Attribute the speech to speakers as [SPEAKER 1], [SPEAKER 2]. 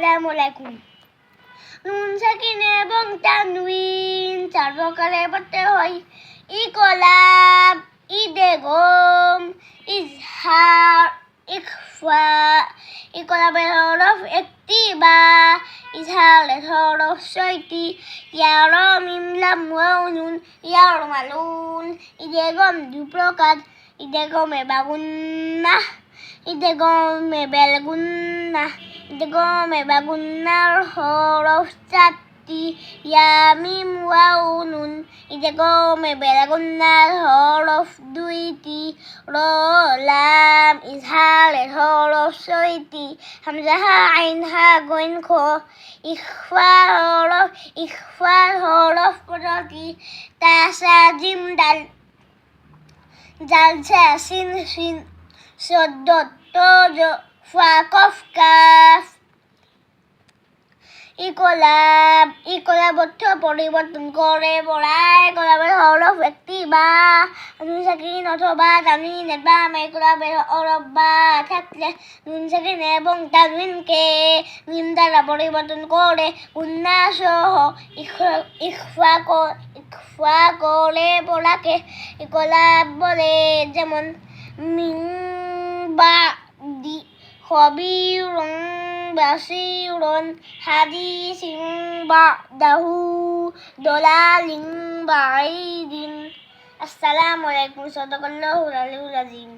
[SPEAKER 1] আসসালামু আলাইকুম। নুন সাকিন এবং তানউইন চার প্রকারে পড়তে হয়। ইকলাব ইদেগম ইজহার, ইখফা, ইকলাবের হরফ একটি বা, ইজহারের হরফ ছয়টি। ইয়ার মিমলাম ওয়াও, নুন ইয়ার মালুন ইদেগম দু প্রকার। ইদেগমে বাগুন্না ইদেগমে বেলগুন্না। ইদেগমে বাগুন্নার হরফ চারটি, ইয়ামিম, ওয়াও, নুন। ইদেগমে বেলগুন্নার হরফ দুইটি রলাম ইজহারের হরফ ছয়টি হামজাহা আইনহা গইন খ। ইখফা হরফ, ইখফার হরফ পনেরোটি। তাসা জিম, ডাল জালসা সিন সিন, চোদ্দ তজ ফা কফ কাফ ইকলাব ইকলাব অর্থ পরিবর্তন করে পড়ায় কলাবের হরফ একটি বা নুন সাকিন অথবা তানবিন বা ইকলাবের হরফ বা থাকলে নুন সাকিন এবং তানবিনকে মিম দ্বারা পরিবর্তন করে উন্নাস সহ ইখফা ক- ইখফা করে পড়াকে ইকলাব বলে যেমন মিন দি খবিরুন حديث بعده ضلال بعيد السلام عليكم صدق الله العلي আযীম